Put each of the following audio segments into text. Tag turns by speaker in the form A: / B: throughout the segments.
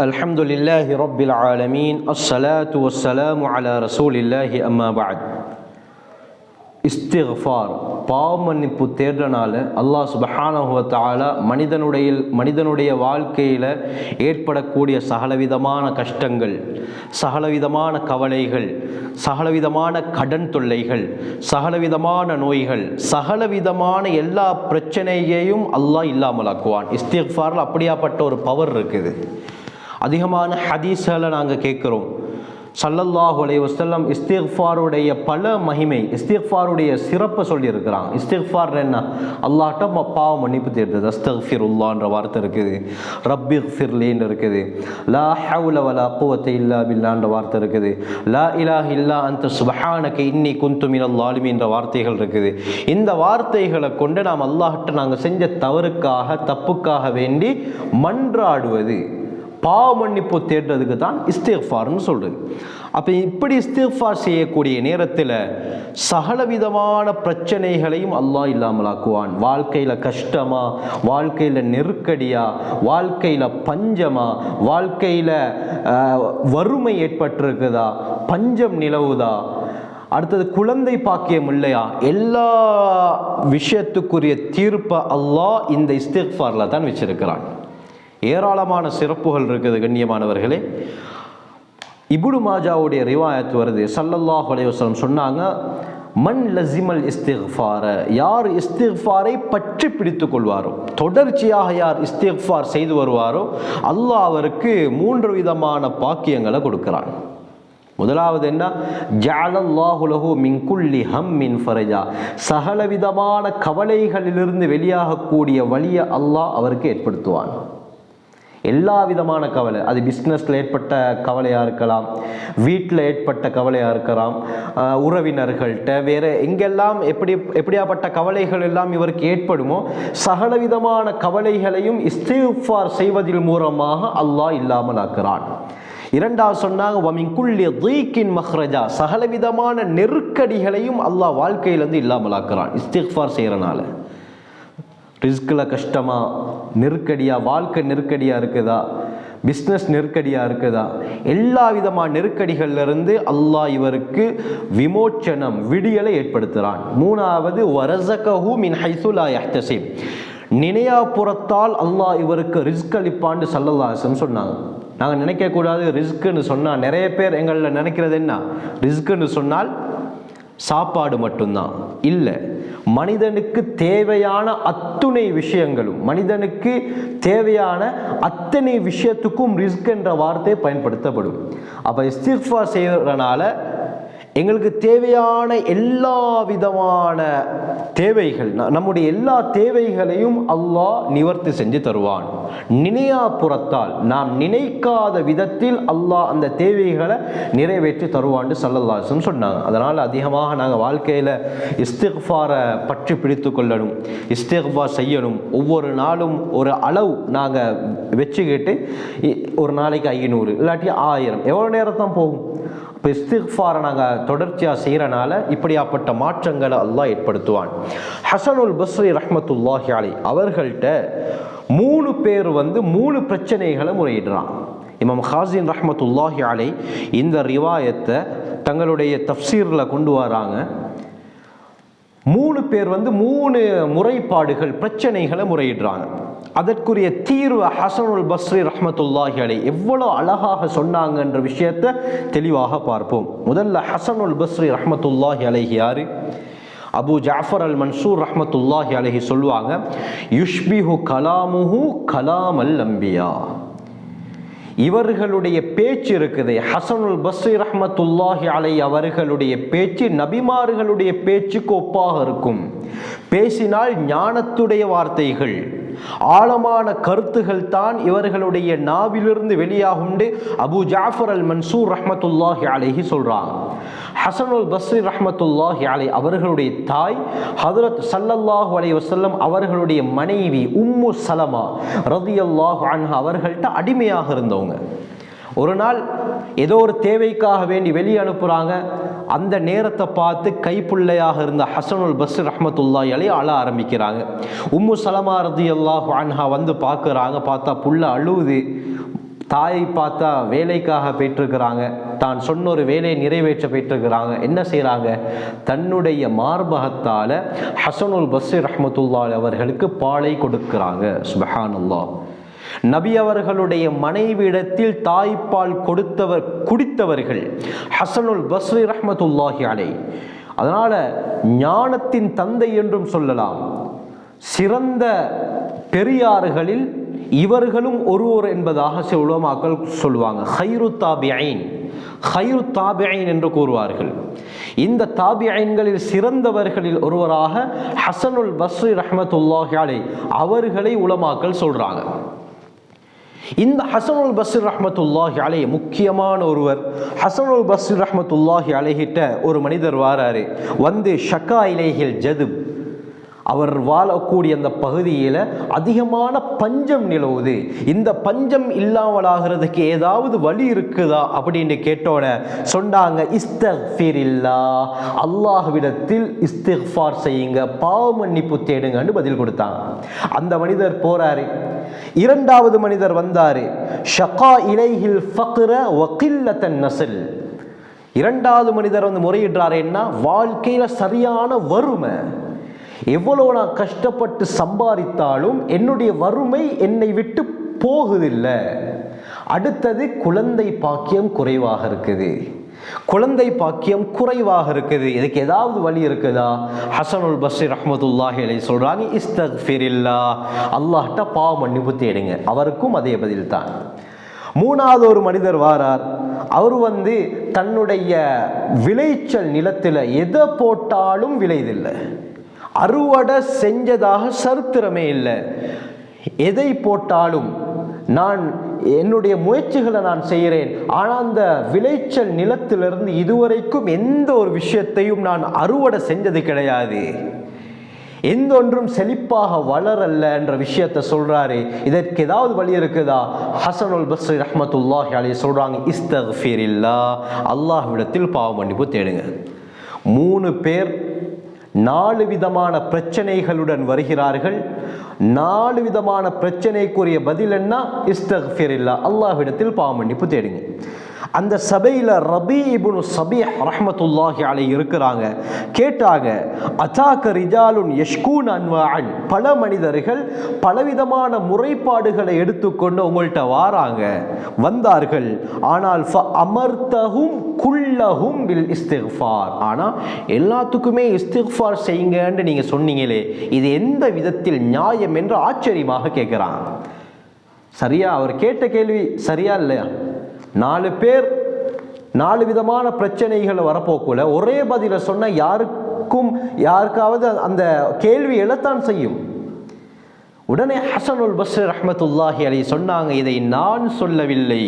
A: الحمد لله رب العالمين الصلاة والسلام على رسول الله أما بعد இஸ்திஃபார் பாவ மன்னிப்பு தேடுறனால அல்லாஹ் சுபஹானஹு வ தஆலா மனிதனுடைய மனிதனுடைய வாழ்க்கையில் ஏற்படக்கூடிய சகலவிதமான கஷ்டங்கள் சகலவிதமான கவலைகள் சகலவிதமான கடன் தொல்லைகள் சகலவிதமான நோய்கள் சகலவிதமான எல்லா பிரச்சனையையும் அல்லாஹ் இல்லாமலாக்குவான் இஸ்திஃபாரில் அப்படியாப்பட்ட ஒரு பவர் இருக்குது அதிகமான ஹதீஸ்களை நாங்கள் கேட்குறோம். சல்லல்லாஹு அலைய வஸல்லம் இஸ்திஃபாருடைய பல மகிமை இஸ்திஃபாருடைய சிறப்பை சொல்லியிருக்கிறாங்க இஸ்திஃபார் என்ன? அல்லாட்ட பாவம் பாவ மன்னிப்பு தேடுறது உல்லான்ற வார்த்தை இருக்குது. ரப்பி ஃபிர்லின்னு இருக்குது. லா ஹவுல வலா குவத்தை இல்லா பில்லான்ற வார்த்தை இருக்குது. லா இலா இல்லா அந்த சுபஹானக்கு இன்னி குந்து மினல் வார்த்தைகள் இருக்குது. இந்த வார்த்தைகளை கொண்டு நாம் அல்லாஹ்ட்ட நாங்கள் செஞ்ச தவறுக்காக தப்புக்காக வேண்டி மன்றாடுவது. பாவ மன்னிப்பு தேடுறதுக்கு தான் இஸ்திஃபார்னு சொல்கிறது அப்போ இப்படி இஸ்திஃபார் செய்யக்கூடிய நேரத்தில் சகலவிதமான பிரச்சனைகளையும் அல்லாஹ் இல்லாமலாக்குவான். வாழ்க்கையில் கஷ்டமா வாழ்க்கையில் நெருக்கடியாக வாழ்க்கையில் பஞ்சமாக வாழ்க்கையில் வறுமை ஏற்பட்டிருக்குதா பஞ்சம் நிலவுதா அடுத்தது குழந்தை பாக்கியம் இல்லையா எல்லா விஷயத்துக்குரிய தீர்ப்பை அல்லாஹ் இந்த இஸ்திஃபாரில் தான் வச்சிருக்கிறான். ஏராளமான சிறப்புகள் இருக்குது கண்ணியமானவர்களே. இபுடு மாஜாவுடைய ரிவாயத் வருது. சல்லல்லாஹ் அலைஹி சொன்னாங்க மன் லசிமல் இஸ்திஃபார யார் இஸ்திஃபாரை பற்றி பிடித்து கொள்வாரோ தொடர்ச்சியாக யார் இஸ்திஃபார் செய்து வருவாரோ அல்லாஹ் அவருக்கு மூன்று விதமான பாக்கியங்களை கொடுக்கிறான். முதலாவது என்ன? ஜாலல்லாஹுலகு மின்குள்ளி ஹம் மின் ஃபரஜா சகலவிதமான கவலைகளிலிருந்து வெளியாகக்கூடிய வழியை அல்லாஹ் அவருக்கு ஏற்படுத்துவான். எல்லா விதமான கவலை. அது பிஸ்னஸில் ஏற்பட்ட கவலையாக இருக்கலாம் வீட்டில் ஏற்பட்ட கவலையாக இருக்கலாம் உறவினர்கள்ட்ட வேறு எங்கெல்லாம் எப்படி எப்படியாப்பட்ட கவலைகள் எல்லாம் இவருக்கு ஏற்படுமோ சகலவிதமான கவலைகளையும் இஸ்திஃபார் செய்வதில் மூலமாக அல்லாஹ் இல்லாமல் ஆக்குறான் இரண்டாவது சொன்னாங்க வமின் குள்ளி தீக்கின் மஹ்ரஜா. சகலவிதமான நெருக்கடிகளையும் அல்லாஹ் வாழ்க்கையிலேருந்து இல்லாமல் ஆக்குறான் இஸ்திஃபார் செய்கிறனால ரிஸ்கில் கஷ்டமாக நெருக்கடியாக வாழ்க்கை நெருக்கடியாக இருக்குதா? பிஸ்னஸ் நெருக்கடியாக இருக்குதா? எல்லா விதமான நெருக்கடிகள்லருந்து அல்லாஹ் இவருக்கு விமோச்சனம் விடியலை ஏற்படுத்துகிறான் மூணாவது வரசகஹு மின் ஹைசுலா யஹ்தசிம் நினையாபுறத்தால் அல்லாஹ் இவருக்கு ரிஸ்க் அளிப்பான்னு சல்லல்லாசன் சொன்னாங்க. நாங்கள் நினைக்கக்கூடாது ரிஸ்க்குன்னு சொன்னால் நிறைய பேர் எங்களில் நினைக்கிறது என்ன? ரிஸ்க்குன்னு சொன்னால் சாப்பாடு மட்டும்தான். இல்லை மனிதனுக்கு தேவையான அத்துணை விஷயங்களும் மனிதனுக்கு தேவையான அத்தனை விஷயத்துக்கும் ரிஸ்க் என்ற வார்த்தை பயன்படுத்தப்படும். அப்போ இஸ்திஃபா செய்கிறனால எங்களுக்கு தேவையான எல்லா விதமான தேவைகள் நம்முடைய எல்லா தேவைகளையும் அல்லாஹ் நிவர்த்தி செஞ்சு தருவான். நினையா புறத்தால் நாம் நினைக்காத விதத்தில் அல்லாஹ் அந்த தேவைகளை நிறைவேற்றி தருவான்னு சல்லல்லாசம் சொன்னாங்க. அதனால் அதிகமாக நாங்கள் வாழ்க்கையில் இஸ்திஃபாரை பற்றி பிடித்து கொள்ளணும் இஸ்திஃபார் செய்யணும். ஒவ்வொரு நாளும் ஒரு அளவு நாங்கள் வச்சுக்கிட்டு இ- ஒரு நாளைக்கு ஐநூறு இல்லாட்டி ஆயிரம். எவ்வளோ நேரம் தான் போகும்? இப்போ இஸ்திஃபாரை நாங்கள் தொடர்ச்சியாக செய்கிறனால இப்படியாப்பட்ட மாற்றங்களை அல்லாஹ் ஏற்படுத்துவான். ஹசனுல் பஸ்ரி ரஹமத்துல்லாஹி அலி அவர்கள்ட்ட மூணு பேர் வந்து மூணு பிரச்சனைகளை முறையிடுறான். இமாம் ஹாசின் ரஹமத்துல்லாஹி அலை இந்த ரிவாயத்தை தங்களுடைய தஃப்சீரில் கொண்டு வராங்க. மூணு பேர் வந்து மூணு முறைப்பாடுகள் பிரச்சனைகளை முறையிடுறாங்க. அதற்குரிய தீர்வு ஹசனுல் பஸ்ரி ரஹமத்துல்லாஹி அலை எவ்வளோ அழகாக சொன்னாங்கன்ற விஷயத்தை தெளிவாக பார்ப்போம். முதல்ல ஹசனுல் பஸ்ரி ரஹமத்துல்லாஹி அலைஹி யாரு? அபு ஜாஃபர் அல் மன்சூர் ரஹமத்துல்லாஹி அலஹி சொல்லுவாங்க யுஷ்பிஹு கலாமுஹு கலாம் அல் அம்பியா. இவர்களுடைய பேச்சு இருக்குது. ஹசனுல் பஸ்ரி ரஹமத்துல்லாஹி அலை அவர்களுடைய பேச்சு நபிமார்களுடைய பேச்சுக்கு ஒப்பாக இருக்கும். பேசினால் ஞானத்துடைய வார்த்தைகள் ஆழமான கருத்துகள் தான் இவர்களுடைய நாவிலிருந்து வெளியாகும்னு அபு ஜாஃபர் அல் மன்சூர் ரஹமத்துல்லாஹி அலைஹி சொல்றாங்க. ஹசனுல் பஸ்ரி ரஹமத்துல்லாஹி அலை அவர்களுடைய தாய் ஹதரத் சல்லல்லாஹு அலை வசல்லம் அவர்களுடைய மனைவி உம்மு சலமா ரதியல்லாஹு அன்ஹா அவர்கள்ட்ட அடிமையாக இருந்தவங்க. ஒரு நாள் ஏதோ ஒரு தேவைக்காக வேண்டி வெளியே அனுப்புகிறாங்க அந்த நேரத்தை பார்த்து கைப்பிள்ளையாக இருந்த ஹசனுல் பஸ் ரஹமத்துல்லா அலைஹி அழ ஆரம்பிக்கிறாங்க. உம்மு சலமா ரதி அல்லாஹு அன்ஹா வந்து பார்க்குறாங்க. பார்த்தா புள்ள அழுவுது. தாயை பார்த்தா வேலைக்காக போயிட்டுருக்கிறாங்க தான் சொன்ன ஒரு வேலையை நிறைவேற்ற போயிட்டுருக்கிறாங்க என்ன செய்கிறாங்க தன்னுடைய மார்பகத்தால் ஹசனுல் பஸ்ரி ரஹமத்துல்லால் அவர்களுக்கு பாலை கொடுக்கிறாங்க. சுபஹானுல்லா நபி அவர்களுடைய மனைவியிடத்தில் தாய்ப்பால் கொடுத்தவர் குடித்தவர்கள். ஹசனுல் பஸ்ரி ரஹமத்துல்லாஹி அலை அதனால் ஞானத்தின் தந்தை என்றும் சொல்லலாம். சிறந்த பெரியார்களில் இவர்களும் ஒருவர் என்பதாக சில உலமாக்கள் சொல்லுவாங்க. ஹைரு தாபிஐன் ஹைரு தாபிஐன் என்று கூறுவார்கள். இந்த தாபிஐன்களில் சிறந்தவர்களில் ஒருவராக ஹசனுல் பஸ்ரி ரஹமத்துல்லாஹி அலை அவர்களை உலமாக்கள் சொல்கிறாங்க இந்த ஹசனுல் பஸ்ர் ரஹமத்துல்லாஹி அலை முக்கியமான ஒருவர். ஹசனுல் பஸ்ர் ரஹமத்துல்லாஹி அலைகிட்ட ஒரு மனிதர் வாராரு. வந்து ஷக்கா இலைகள் ஜதுப். அவர் வாழக்கூடிய அந்த பகுதியில் அதிகமான பஞ்சம் நிலவுது. இந்த பஞ்சம் இல்லாமலாகிறதுக்கு ஏதாவது வழி இருக்குதா அப்படின்னு கேட்டோட சொன்னாங்க இஸ்தஃபிரில்லா அல்லாஹ்விடத்தில் இஸ்திஃபார் செய்யுங்க பாவ மன்னிப்பு தேடுங்கன்னு பதில் கொடுத்தாங்க. அந்த மனிதர் போறாரு. இரண்டாவது மனிதர் வந்தாரு. ஷகா இலைஹில் ஃபக்ர வக்கில்லத்தன் நசல். இரண்டாவது மனிதர் வந்து முறையிடுறாரு என்ன? வாழ்க்கையில சரியான வறுமை. எவ்வளோ நான் கஷ்டப்பட்டு சம்பாதித்தாலும் என்னுடைய வறுமை என்னை விட்டு போகுதில்லை. அடுத்தது குழந்தை பாக்கியம் குறைவாக இருக்குது. குழந்தை பாக்கியம் குறைவாக இருக்குது. இதுக்கு ஏதாவது வழி இருக்குதா? ஹசனுல் பஸ்ரி ரஹமத்துல்லாஹி அலை சொல்கிறாங்க இஸ்தக்ஃபிரில்லா அல்லாஹ்ட்ட பாவ மன்னிப்பு தேடுங்க. அவருக்கும் அதே பதில் தான் மூணாவது ஒரு மனிதர் வாரார். அவர் வந்து தன்னுடைய விளைச்சல் நிலத்தில் எதை போட்டாலும் விளைதில்லை அறுவடை செஞ்சதாக சரித்திரமே இல்லை. எதை போட்டாலும் நான் என்னுடைய முயற்சிகளை நான் செய்கிறேன். ஆனால் அந்த விளைச்சல் நிலத்திலிருந்து இதுவரைக்கும் எந்த ஒரு விஷயத்தையும் நான் அறுவடை செஞ்சது கிடையாது. எந்த ஒன்றும் செழிப்பாக வளரல்ல என்ற விஷயத்தை சொல்றாரு. இதற்கு ஏதாவது வழி இருக்குதா? ஹசனுல் பஸ்ரி ரஹமத்துல்லாஹி அலி சொல்றாங்க அல்லாஹ் அல்லாஹ்விடத்தில் பாவ மன்னிப்பு தேடுங்க. மூணு பேர் நாலு விதமான பிரச்சனைகளுடன் வருகிறார்கள். நாலு விதமான பிரச்சனைக்குரிய பதில் என்ன? இஸ்தஃபிரில்லா அல்லாஹ்விடத்தில் பாவ பாமன்னிப்பு தேடுங்க. அந்த சபையில் ரபி இபுனு சபி ரஹமத்துல்லாஹி அலை இருக்கிறாங்க. கேட்டாங்க அத்தாக்க ரிஜாலுன் யஷ்கூன் அன்வான் பல மனிதர்கள் பலவிதமான முறைப்பாடுகளை எடுத்துக்கொண்டு உங்கள்கிட்ட வாராங்க. வந்தார்கள். ஆனால் அமர்த்தகும் குல்லஹும் பில் இஸ்திஃபார் ஆனால் எல்லாத்துக்குமே இஸ்திஃபார் செய்யுங்கன்னு நீங்கள் சொன்னீங்களே இது எந்த விதத்தில் நியாயம் என்று ஆச்சரியமாக கேட்குறான். சரியா? அவர் கேட்ட கேள்வி சரியா இல்லையா? நாலு பேர் நாலு விதமான பிரச்சனைகள் வரப்போக்குள்ள ஒரே பதில சொன்ன யாருக்கும் யாருக்காவது அந்த கேள்வி எழத்தான் செய்யும். உடனே ஹசனுல் பஸ்ர் ரஹமத்துல்லாஹி அலி சொன்னாங்க இதை நான் சொல்லவில்லை.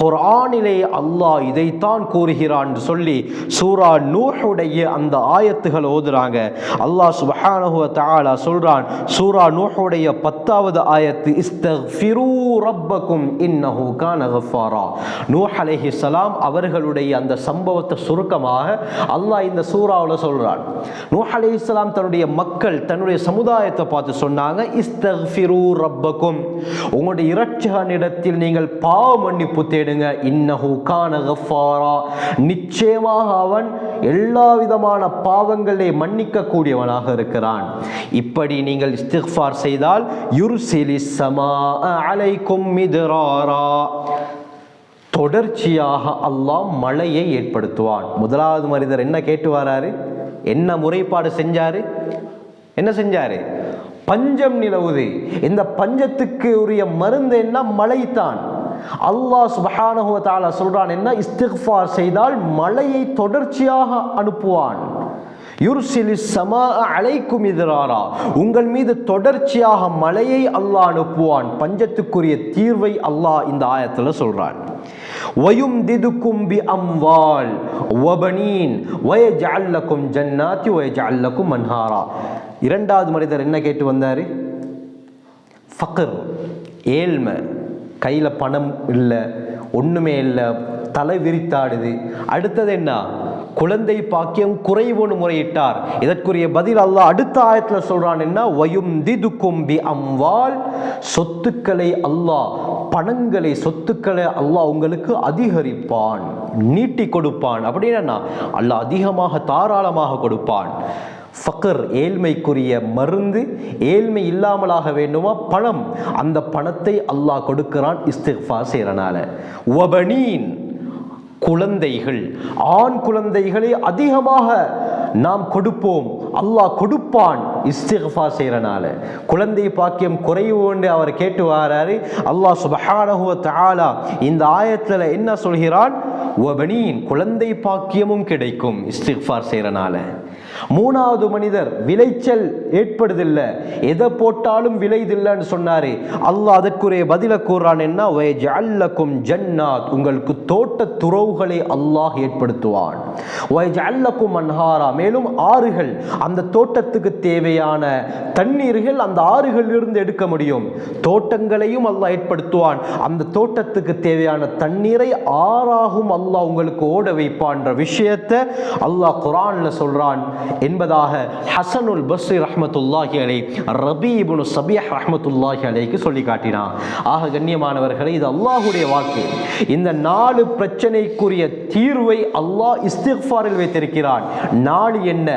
A: குர்ஆனிலே அல்லாஹ் இதைத்தான் கூறுகிறான் சொல்லி சூரா நூஹுடைய அந்த ஆயத்துகள் ஓதுறாங்க. அல்லாஹ் சுபஹானஹு தஆலா சொல்றான் சூரா நூஹுடைய பத்தாவது ஆயத்து இஸ்தக்ஃபிரு ரப்பக்கும் இன்னஹு கான கஃபாரா. நூஹ் அலைஹி ஸலாம் அவர்களுடைய அந்த சம்பவத்தை சுருக்கமாக அல்லாஹ் இந்த சூறாவில் சொல்றான். நூஹ் அலைஹி ஸலாம் தன்னுடைய மக்கள் தன்னுடைய சமுதாயத்தை பார்த்து சொன்னாங்க இஸ்த இஸ்தக்ஃபிரு ரப்பக்கும். உங்களுடைய இரட்சகனிடத்தில் நீங்கள் பாவ மன்னிப்பு தேடுங்க. இன்னஹு கான கஃபாரா. நிச்சயமாக அவன் எல்லா விதமான பாவங்களை மன்னிக்க கூடியவனாக இருக்கிறான். இப்படி நீங்கள் இஸ்திஃபார் செய்தால் யுர்சிலி சமா அலைக்கும் மிதுராரா. தொடர்ச்சியாக அல்லாஹ் மழையை ஏற்படுத்துவான். முதலாவது மனிதர் என்ன கேட்டு வராரு? என்ன முறைப்பாடு செஞ்சாரு? என்ன செஞ்சாரு? பஞ்சம் நிலவுது. இந்த பஞ்சத்துக்கு உரிய மருந்து என்ன? மழைத்தான் அல்லாஹ் சுபஹானஹு சொல்கிறான் சொல்றான் என்ன? இஸ்திக்ஃபார் செய்தால் மழையை தொடர்ச்சியாக அனுப்புவான். யுர்சிலி சமா அலைக்கும் எதிராரா உங்கள் மீது தொடர்ச்சியாக மழையை அல்லாஹ் அனுப்புவான். பஞ்சத்துக்குரிய தீர்வை அல்லாஹ் இந்த ஆயத்தில் சொல்றான். வயும் திதுக்கும் பி அம்வால் வபனீன். வயஜஅல்லக்கும் ஜன்னாத்தி வயஜஅல்லக்கும் மன்ஹாரா இரண்டாவது மனிதர் என்ன கேட்டு வந்தார்? ஃபக்கர் ஏழ்மை. கையில் பணம் இல்லை ஒன்றுமே இல்லை தலை விரித்தாடுது. அடுத்தது என்ன? குழந்தை பாக்கியம் குறைவுன்னு முறையிட்டார். இதற்குரிய பதில் அல்லாஹ் அடுத்த ஆயத்தில் சொல்கிறான் என்ன? வயும் திதுக்கும் பி அம்வால். சொத்துக்களை அல்லாஹ் பணங்களை சொத்துக்களை அல்லாஹ் உங்களுக்கு அதிகரிப்பான் நீட்டி கொடுப்பான். அப்படின்னா அல்லாஹ் அதிகமாக தாராளமாக கொடுப்பான். ஃபக்கர் ஏழ்மைக்குரிய மருந்து ஏழ்மை இல்லாமலாக வேண்டுமா? பணம். அந்த பணத்தை அல்லாஹ் கொடுக்கிறான் இஸ்திஃபா செய்கிறனால ஒபனீன் குழந்தைகள். ஆண் குழந்தைகளை அதிகமாக நாம் கொடுப்போம். அல்லாஹ் கொடுப்பான் இஸ்திஃபா செய்கிறனால குழந்தை பாக்கியம் குறைவுண்டு அவர் கேட்டு வராரு. அல்லாஹ் சுபஹானஹுவ தாலா இந்த ஆயத்தில் என்ன சொல்கிறான்? ஒபனீன் குழந்தை பாக்கியமும் கிடைக்கும் இஸ்திஃபார் செய்கிறனால மூணாவது மனிதர் விளைச்சல் ஏற்படுதில்லை. எதை போட்டாலும் விளைதில்லைன்னு சொன்னாரு. அல்லாஹ் அதற்குரிய பதில கூறான் என்ன? வயஜல்லக்கும் ஜன்னாத். உங்களுக்கு தோட்ட துறவுகளை அல்லாஹ் ஏற்படுத்துவான். வயஜல்லக்கும் அன்ஹாரா. மேலும் ஆறுகள் அந்த தோட்டத்துக்கு தேவையான தண்ணீர்கள் அந்த ஆறுகளிலிருந்து எடுக்க முடியும். தோட்டங்களையும் அல்லாஹ் ஏற்படுத்துவான். அந்த தோட்டத்துக்கு தேவையான தண்ணீரை ஆறாகும் அல்லாஹ் உங்களுக்கு ஓட வைப்பான்ற விஷயத்தை அல்லாஹ் குரான்ல சொல்றான். என்பதாக ஹசனுல் பஸ்ரி ரஹ்மத்துல்லாஹி அலை ரபீபுனு சபியஹ் ரஹமத்துல்லாஹி அலைக்கு சொல்லி காட்டினான் ஆக கண்ணியமானவர்களை இது அல்லாஹுடைய வாக்கு. இந்த நாலு பிரச்சனைக்குரிய தீர்வை அல்லாஹ் இஸ்திஃபாரில் வைத்திருக்கிறான். நாலு என்ன?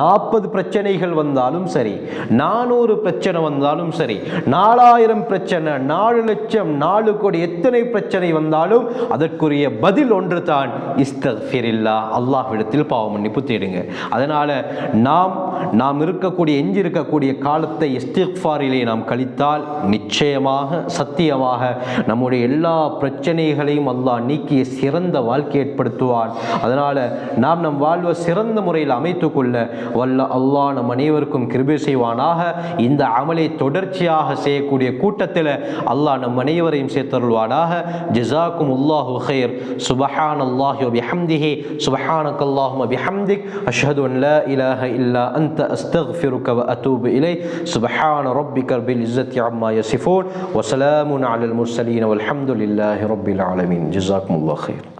A: நாற்பது பிரச்சனைகள் வந்தாலும் சரி நானூறு பிரச்சனை வந்தாலும் சரி நாலாயிரம் பிரச்சனை நாலு லட்சம் நாலு கோடி எத்தனை பிரச்சனை வந்தாலும் அதற்குரிய பதில் ஒன்று தான் இஸ்தஃபிரில்லா அல்லாஹ்விடத்தில் பாவ மன்னிப்பு தேடுங்க. அதனால நாம் நாம் இருக்கக்கூடிய எஞ்சி இருக்கக்கூடிய காலத்தை இஸ்திஃபாரிலே நாம் கழித்தால் நிச்சயமாக சத்தியமாக நம்முடைய எல்லா பிரச்சனைகளையும் அல்லாஹ் நீக்கிய சிறந்த வாழ்க்கை ஏற்படுத்துவான் அதனால நாம் நம் வாழ்வை சிறந்த முறையில் அமைத்து கொள்ள வல்ல அல்லாஹ் நம் அனைவருக்கும் கிருபை செய்வானாக இந்த அமலை தொடர்ச்சியாக செய்யக்கூடிய கூட்டத்தில் அல்லாஹ் நம் அனைவரையும் சேர்த்தருள்வானாக ஜிசாக்கும் உல்லாஹு خير سبحان الله وبحمده سبحانك اللهم وبحمدك أشهد أن لا إله إلا أنت أستغفرك وأتوب إليك سبحان ربك رب العزة عما يصفون وسلام على المرسلين والحمد لله رب العالمين جزاكم الله خير